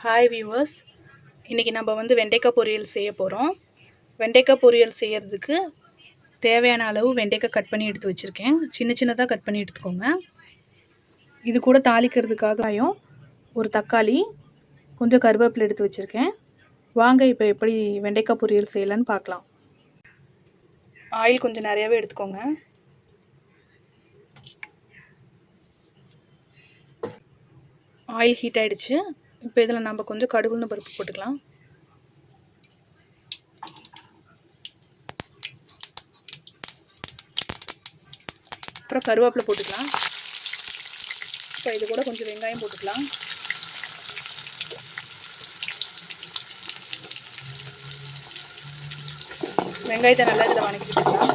Hi viewers இன்றைக்கி நம்ம வந்து வெண்டைக்காய் பொரியல் செய்ய போகிறோம் வெண்டைக்காய் பொரியல் செய்கிறதுக்கு தேவையான அளவு வெண்டைக்காய் கட் பண்ணி எடுத்து வச்சுருக்கேன். சின்ன சின்னதாக கட் பண்ணி எடுத்துக்கோங்க. இது கூட தாளிக்கிறதுக்காகவும் ஒரு தக்காளி கொஞ்சம் கருவேப்பிலை எடுத்து வச்சுருக்கேன். வாங்க இப்போ எப்படி வெண்டைக்காய் பொரியல் செய்யலான்னு பார்க்கலாம். ஆயில் கொஞ்சம் நிறையாவே எடுத்துக்கோங்க. ஆயில் ஹீட் ஆகிடுச்சு இப்போ இதில் நம்ம கொஞ்சம் கடுகுன்னு பருப்பு போட்டுக்கலாம். அப்புறம் கருவேப்பிலை போட்டுக்கலாம். இப்போ இது கூட கொஞ்சம் வெங்காயம் போட்டுக்கலாம். வெங்காயத்தை நல்லா இதில் வணக்கிட்டுக்கலாம்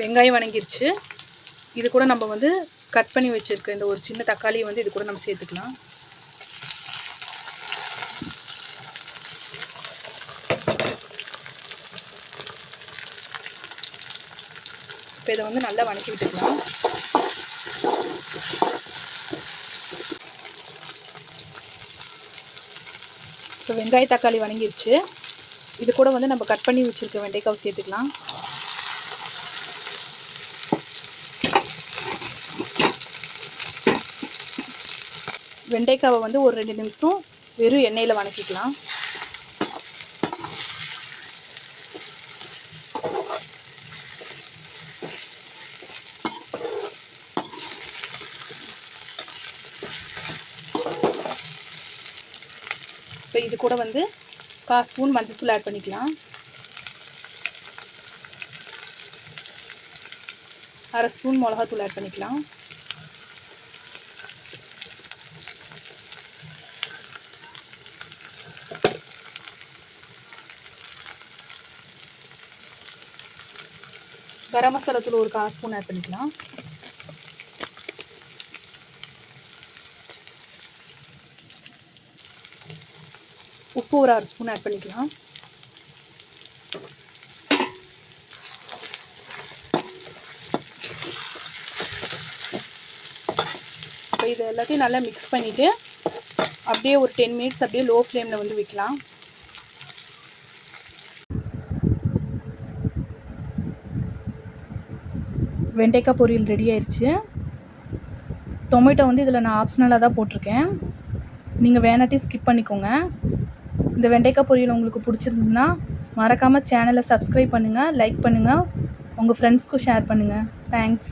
வெங்காயம் வணங்கிருச்சு. இது கூட நம்ம வந்து கட் பண்ணி வச்சுருக்க இந்த ஒரு சின்ன தக்காளியை வந்து இது கூட நம்ம சேர்த்துக்கலாம். இப்போ இதை வந்து நல்லா வணக்கி விட்டுக்கலாம். இப்போ வெங்காய தக்காளி வணங்கிருச்சு. இது கூட வந்து நம்ம கட் பண்ணி வச்சுருக்க வெண்டைக்காவை சேர்த்துக்கலாம். வெண்டைக்காவை வந்து ஒரு ரெண்டு நிமிஷம் வெறும் எண்ணெயில் வணக்கிக்கலாம். இப்போ இது கூட வந்து கால் ஸ்பூன் மஞ்சள் ஆட் பண்ணிக்கலாம். அரை ஸ்பூன் மிளகாத்தூள் ஆட் பண்ணிக்கலாம். கரம் மசாலா தூள் ஒரு கால் ஸ்பூன் ஆட் பண்ணிக்கலாம். உப்பு ஒரு அரை ஸ்பூன் ஆட் பண்ணிக்கலாம். இப்போ இது எல்லாத்தையும் நல்லா மிக்ஸ் பண்ணிவிட்டு அப்படியே ஒரு டென் மினிட்ஸ் அப்படியே லோ ஃப்ளேமில் வந்து வைக்கலாம். வெண்டைக்காய் பொரியல் ரெடி ஆயிடுச்சு டொமேட்டோ வந்து இதில் நான் ஆப்ஷனலாக தான் போட்டிருக்கேன். நீங்கள் வேணாட்டி ஸ்கிப் பண்ணிக்கோங்க. இந்த வெண்டைக்காய் பொரியல் உங்களுக்கு பிடிச்சிருந்ததுன்னா மறக்காமல் சேனலை சப்ஸ்கிரைப் பண்ணுங்கள் லைக் பண்ணுங்கள் உங்கள் ஃப்ரெண்ட்ஸ்க்கும் ஷேர் பண்ணுங்கள் தேங்க்ஸ்